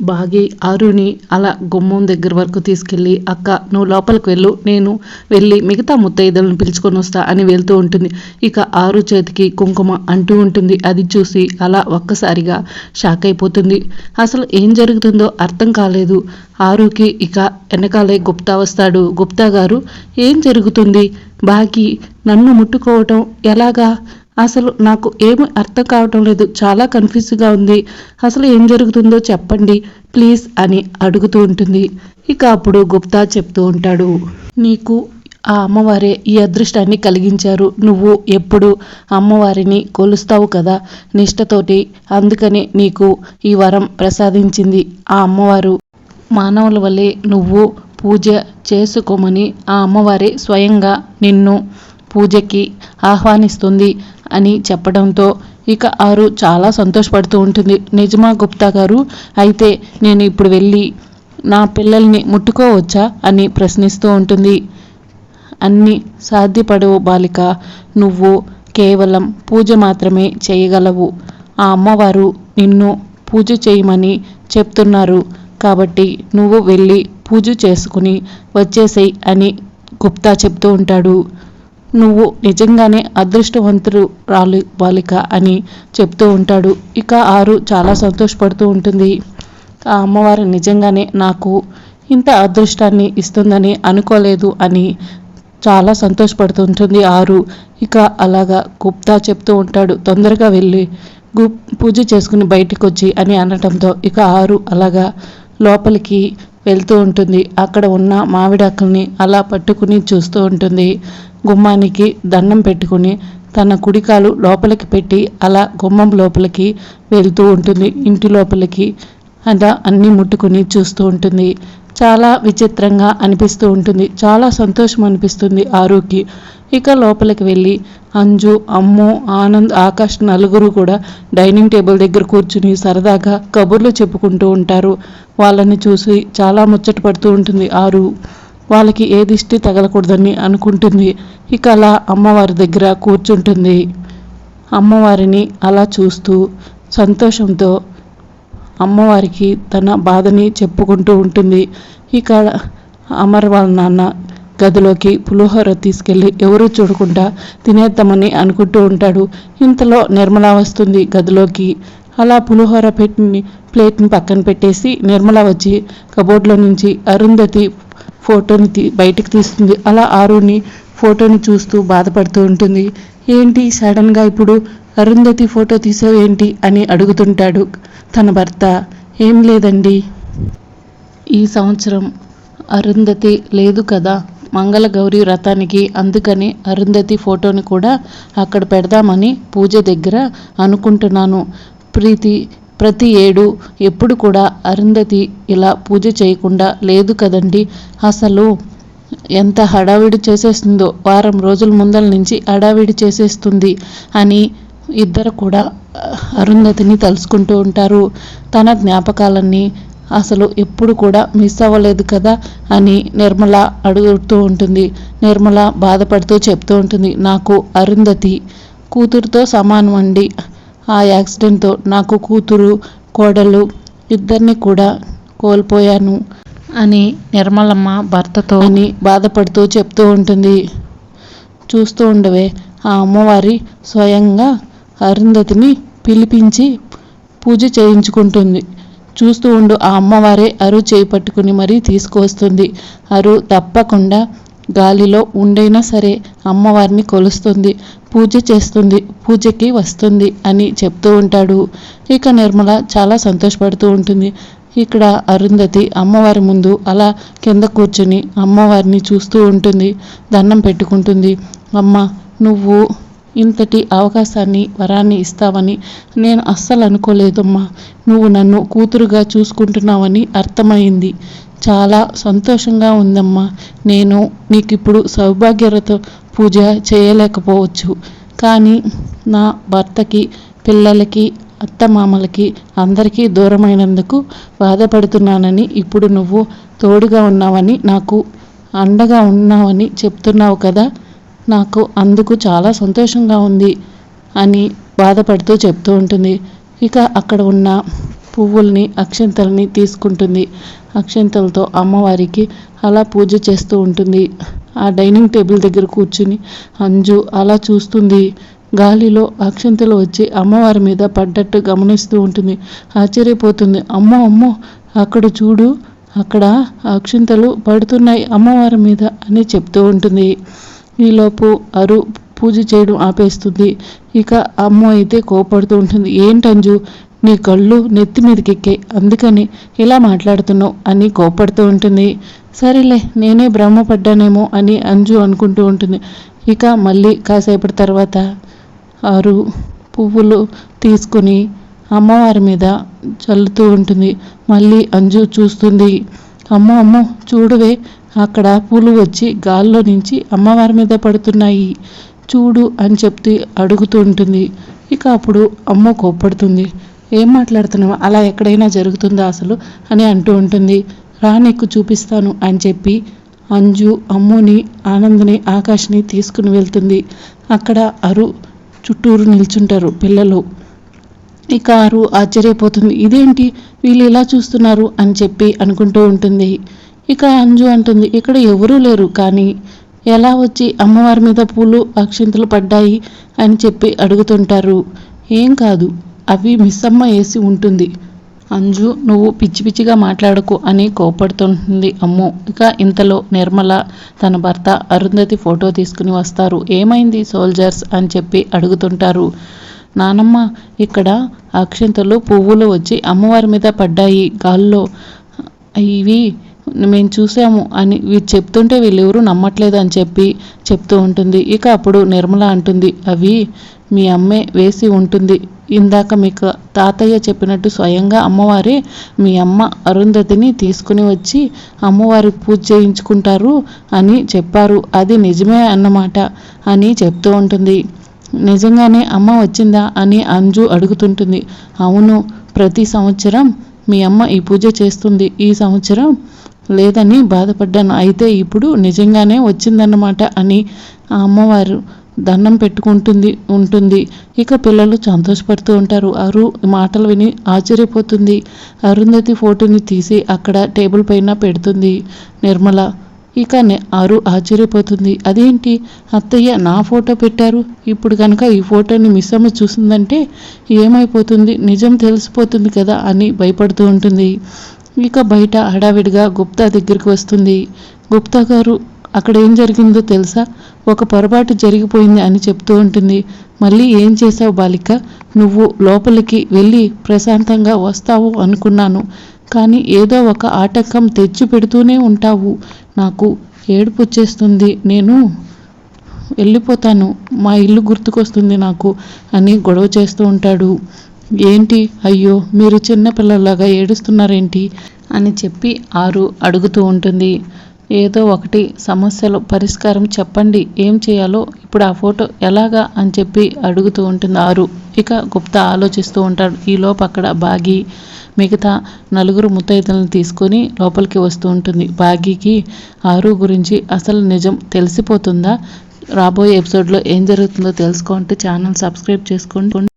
బాగి ఆరుని అలా గుమ్మం దగ్గర వరకు తీసుకెళ్ళి అక్క నువ్వు లోపలికి వెళ్ళు నేను వెళ్ళి మిగతా ముత్తైదులను పిలుచుకొని వస్తా అని వెళ్తూ ఉంటుంది. ఇక ఆరు చేతికి కుంకుమ అంటూ ఉంటుంది. అది చూసి అలా ఒక్కసారిగా షాక్ అయిపోతుంది. అసలు ఏం జరుగుతుందో అర్థం కాలేదు. ఆరుకి ఇక వెనకాలే గుప్తా వస్తాడు. గుప్తా గారు ఏం జరుగుతుంది? బాగి నన్ను ముట్టుకోవటం ఎలాగా? అసలు నాకు ఏమి అర్థం కావటం లేదు. చాలా కన్ఫ్యూజ్గా ఉంది. అసలు ఏం జరుగుతుందో చెప్పండి ప్లీజ్ అని అడుగుతూ ఉంటుంది. ఇక అప్పుడు గుప్తా చెప్తూ ఉంటాడు. నీకు ఆ అమ్మవారే ఈ అదృష్టాన్ని కలిగించారు. నువ్వు ఎప్పుడు అమ్మవారిని కొలుస్తావు కదా నిష్టతోటి అందుకనే నీకు ఈ వరం ప్రసాదించింది ఆ అమ్మవారు. మానవుల వల్లే నువ్వు పూజ చేసుకోమని ఆ అమ్మవారే స్వయంగా నిన్ను పూజకి ఆహ్వానిస్తుంది అని చెప్పడంతో ఇక ఆరు చాలా సంతోషపడుతూ ఉంటుంది. నిజమా గుప్తా గారు? అయితే నేను ఇప్పుడు వెళ్ళి నా పిల్లల్ని ముట్టుకోవచ్చా? అని ప్రశ్నిస్తూ ఉంటుంది. అన్ని సాధ్యపడవు బాలిక. నువ్వు కేవలం పూజ మాత్రమే చేయగలవు. ఆ అమ్మవారు నిన్ను పూజ చేయమని చెప్తున్నారు. కాబట్టి నువ్వు వెళ్ళి పూజ చేసుకుని వచ్చేసేయి అని గుప్తా చెప్తూ ఉంటాడు. నువ్వు నిజంగానే అదృష్టవంతుడు రాలి బాలిక అని చెప్తూ ఉంటాడు. ఇక ఆరు చాలా సంతోషపడుతూ ఉంటుంది. ఆ అమ్మవారు నిజంగానే నాకు ఇంత అదృష్టాన్ని ఇస్తుందని అనుకోలేదు అని చాలా సంతోషపడుతుంటుంది ఆరు. ఇక అలాగా గుప్తా చెప్తూ ఉంటాడు తొందరగా వెళ్ళి గు పూజ చేసుకుని బయటికి వచ్చి అని అనటంతో ఇక ఆరు అలాగా లోపలికి వెళ్తూ ఉంటుంది. అక్కడ ఉన్న మామిడాకుల్ని అలా పట్టుకుని చూస్తూ ఉంటుంది. గుమ్మానికి దండం పెట్టుకుని తన కుడికాలు లోపలికి పెట్టి అలా గుమ్మం లోపలికి వెళ్తూ ఉంటుంది. ఇంటి లోపలికి అలా అన్నీ ముట్టుకుని చూస్తూ ఉంటుంది. చాలా విచిత్రంగా అనిపిస్తూ ఉంటుంది. చాలా సంతోషం అనిపిస్తుంది ఆరుకి. ఇక లోపలికి వెళ్ళి అంజు అమ్ము ఆనంద్ ఆకాష్ నలుగురు కూడా డైనింగ్ టేబుల్ దగ్గర కూర్చుని సరదాగా కబుర్లు చెప్పుకుంటూ ఉంటారు. వాళ్ళని చూసి చాలా ముచ్చట పడుతూ ఉంటుంది ఆరు. వాళ్ళకి ఏ దిష్టి తగలకూడదని అనుకుంటుంది. ఇక అలా అమ్మవారి దగ్గర కూర్చుంటుంది. అమ్మవారిని అలా చూస్తూ సంతోషంతో అమ్మవారికి తన బాధని చెప్పుకుంటూ ఉంటుంది. ఇక అమర్ వాళ్ళ నాన్న గదిలోకి పులిహోర తీసుకెళ్ళి ఎవరూ చూడకుండా తినేద్దామని అనుకుంటూ ఉంటాడు. ఇంతలో నిర్మల వస్తుంది గదిలోకి. అలా పులిహోర పెట్టి ప్లేట్ని పక్కన పెట్టేసి నిర్మల వచ్చి కబోర్డ్లో నుంచి అరుంధతి ఫోటోని తీ బయటకు తీస్తుంది. అలా ఆరుని ఫోటోని చూస్తూ బాధపడుతూ ఉంటుంది. ఏంటి సడన్గా ఇప్పుడు అరుంధతి ఫోటో తీసావు ఏంటి అని అడుగుతుంటాడు తన భర్త. ఏం లేదండి. ఈ సంవత్సరం అరుంధతి లేదు కదా. మంగళగౌరి వ్రతానికి అందుకని అరుంధతి ఫోటోని కూడా అక్కడ పెడదామని పూజ దగ్గర అనుకుంటున్నాను. ప్రీతి ప్రతి ఏడు ఎప్పుడు కూడా అరుంధతి ఇలా పూజ చేయకుండా లేదు కదండి. అసలు ఎంత హడావిడి చేసేస్తుందో వారం రోజుల ముందల నుంచి హడావిడి చేసేస్తుంది అని ఇద్దరు కూడా అరుంధతిని తలుసుకుంటూ ఉంటారు. తన జ్ఞాపకాలన్నీ అసలు ఎప్పుడు కూడా మిస్ అవ్వలేదు కదా అని నిర్మల అడుగుతూ ఉంటుంది. నిర్మల బాధపడుతూ చెప్తూ ఉంటుంది నాకు అరుంధతి కూతురుతో సమానం అండి. ఆ యాక్సిడెంట్తో నాకు కూతురు కోడలు ఇద్దరిని కూడా కోల్పోయాను అని నిర్మలమ్మ భర్తతో అని బాధపడుతూ చెప్తూ ఉంటుంది. చూస్తూ ఉండవే ఆ అమ్మవారి స్వయంగా అరుంధతిని పిలిపించి పూజ చేయించుకుంటుంది. చూస్తూ ఉండు ఆ అమ్మవారే అరు చేయి పట్టుకుని మరీ తీసుకువస్తుంది. అరు తప్పకుండా గాలిలో ఉండైనా సరే అమ్మవారిని కొలుస్తుంది. పూజ చేస్తుంది పూజకి వస్తుంది అని చెప్తూ ఉంటాడు. ఇక నిర్మల చాలా సంతోషపడుతూ ఉంటుంది. ఇక్కడ అరుంధతి అమ్మవారి ముందు అలా కింద కూర్చుని అమ్మవారిని చూస్తూ ఉంటుంది. దండం పెట్టుకుంటుంది. అమ్మ నువ్వు ఇంతటి అవకాశాన్ని వరాన్ని ఇస్తావని నేను అస్సలు అనుకోలేదమ్మా. నువ్వు నన్ను కూతురుగా చూసుకుంటున్నావని అర్థమైంది. చాలా సంతోషంగా ఉందమ్మా. నేను నీకు ఇప్పుడు సౌభాగ్యరత పూజ చేయలేకపోవచ్చు. కానీ నా భర్తకి పిల్లలకి అత్తమామలకి అందరికీ దూరమైనందుకు బాధపడుతున్నానని ఇప్పుడు నువ్వు తోడుగా ఉన్నావని నాకు అండగా ఉన్నావని చెప్తున్నావు కదా. నాకు అందుకు చాలా సంతోషంగా ఉంది అని బాధపడుతూ చెప్తూ ఉంటుంది. ఇక అక్కడ ఉన్న పువ్వుల్ని అక్షంతల్ని తీసుకుంటుంది. అక్షంతలతో అమ్మవారికి అలా పూజ చేస్తూ ఉంటుంది. ఆ డైనింగ్ టేబుల్ దగ్గర కూర్చుని అంజు అలా చూస్తుంది. గాలిలో అక్షంతలు వచ్చి అమ్మవారి మీద పడ్డట్టు గమనిస్తూ ఉంటుంది. ఆశ్చర్యపోతుంది. అమ్మో అమ్మో అక్కడ చూడు అక్కడ అక్షంతలు పడుతున్నాయి అమ్మవారి మీద అని చెప్తూ ఉంటుంది. ఈలోపు అరు పూజ చేయడం ఆపేస్తుంది. ఇక అమ్మ అయితే కోపడుతూ ఉంటుంది. ఏంటంజు నీ కళ్ళు నెత్తి మీదకి ఎక్కాయి అందుకని ఇలా మాట్లాడుతున్నావు అని కోపడుతూ ఉంటుంది. సరేలే నేనే భ్రమపడ్డానేమో అని అంజు అనుకుంటూ ఉంటుంది. ఇక మళ్ళీ కాసేపటి తర్వాత ఆరు పువ్వులు తీసుకుని అమ్మవారి మీద చల్లుతూ ఉంటుంది. మళ్ళీ అంజు చూస్తుంది. అమ్మో అమ్మో చూడవే అక్కడ పూలు వచ్చి గాల్లో నుంచి అమ్మవారి మీద పడుతున్నాయి. చూడు అని చెప్తూ అడుగుతూ ఉంటుంది. ఇక అప్పుడు అమ్మ కోప్పడుతుంది. ఏం మాట్లాడుతున్నావు? అలా ఎక్కడైనా జరుగుతుందా అసలు? అని అంటూ ఉంటుంది. రా నీకు చూపిస్తాను అని చెప్పి అంజు అమ్ముని ఆనందని ఆకాష్ని తీసుకుని వెళ్తుంది. అక్కడ అరు చుట్టూరు నిల్చుంటారు పిల్లలు. ఇక అరు ఆశ్చర్యపోతుంది. ఇదేంటి? వీళ్ళు ఇలా చూస్తున్నారు అని చెప్పి అనుకుంటూ ఉంటుంది. ఇక అంజు అంటుంది ఇక్కడ ఎవరూ లేరు కానీ ఎలా వచ్చి అమ్మవారి మీద పూలు అక్షింతలు పడ్డాయి అని చెప్పి అడుగుతుంటారు. ఏం కాదు అవి మిస్సమ్మ వేసి ఉంటుంది. అంజు నువ్వు పిచ్చి పిచ్చిగా మాట్లాడకు అని కోపడుతుంటుంది అమ్ము. ఇక ఇంతలో నిర్మల తన భర్త అరుంధతి ఫోటో తీసుకుని వస్తారు. ఏమైంది సోల్జర్స్ అని చెప్పి అడుగుతుంటారు. నానమ్మ ఇక్కడ అక్షంతలు పువ్వులు వచ్చి అమ్మవారి మీద పడ్డాయి. గాల్లో ఇవి మేము చూసాము అని వీరు చెప్తుంటే వీళ్ళెవరూ నమ్మట్లేదు అని చెప్పి చెప్తూ ఉంటుంది. ఇక అప్పుడు నిర్మల అంటుంది అవి మీ అమ్మే వేసి ఉంటుంది. ఇందాక మీకు తాతయ్య చెప్పినట్టు స్వయంగా అమ్మవారే మీ అమ్మ అరుంధతిని తీసుకుని వచ్చి అమ్మవారి పూజ చేయించుకుంటారు అని చెప్పారు. అది నిజమే అన్నమాట అని చెప్తూ ఉంటుంది. నిజంగానే అమ్మ వచ్చిందా? అని అంజు అడుగుతుంటుంది. అవును ప్రతి సంవత్సరం మీ అమ్మ ఈ పూజ చేస్తుంది. ఈ సంవత్సరం లేదని బాధపడ్డాను. అయితే ఇప్పుడు నిజంగానే వచ్చిందన్నమాట అని ఆ అమ్మవారు దండం పెట్టుకుంటుంది ఉంటుంది. ఇక పిల్లలు సంతోషపడుతూ ఉంటారు. అరు మాటలు విని ఆశ్చర్యపోతుంది. అరుంధతి ఫోటోని తీసి అక్కడ టేబుల్ పైన పెడుతుంది. నిర్మల ఇక ఆరు ఆశ్చర్యపోతుంది. అదేంటి? అత్తయ్య నా ఫోటో పెట్టారు. ఇప్పుడు కనుక ఈ ఫోటోని మిస్ అమ్మ చూసిందంటే ఏమైపోతుంది? నిజం తెలిసిపోతుంది కదా అని భయపడుతూ ఉంటుంది. ఇక బయట హడావిడిగా గుప్తా దగ్గరికి వస్తుంది. గుప్తా గారు అక్కడ ఏం జరిగిందో తెలుసా? ఒక పొరపాటు జరిగిపోయింది అని చెప్తూ ఉంటుంది. మళ్ళీ ఏం చేసావు బాలిక? నువ్వు లోపలికి వెళ్ళి ప్రశాంతంగా వస్తావు అనుకున్నాను. కానీ ఏదో ఒక ఆటంకం తెచ్చి పెడుతూనే ఉంటావు. నాకు ఏడుపు వచ్చేస్తుంది. నేను వెళ్ళిపోతాను. మా ఇల్లు గుర్తుకొస్తుంది నాకు అని గొడవ చేస్తూ ఉంటాడు. ఏంటి? అయ్యో మీరు చిన్నపిల్లలాగా ఏడుస్తున్నారేంటి? అని చెప్పి ఆరు అడుగుతూ ఉంటుంది. ఏదో ఒకటి సమస్యలు పరిష్కారం చెప్పండి. ఏం చేయాలో ఇప్పుడు ఆ ఫోటో ఎలాగా? అని చెప్పి అడుగుతూ ఉంటుంది ఆరు. ఇక గుప్తా ఆలోచిస్తూ ఉంటాడు. ఈలోపు అక్కడ బాగి మిగతా నలుగురు ముత్తైదులను తీసుకొని లోపలికి వస్తూ ఉంటుంది. బాగీకి ఆరు గురించి అసలు నిజం తెలిసిపోతుందా? రాబోయే ఎపిసోడ్లో ఏం జరుగుతుందో తెలుసుకోండి ఛానల్ సబ్స్క్రైబ్ చేసుకోండి.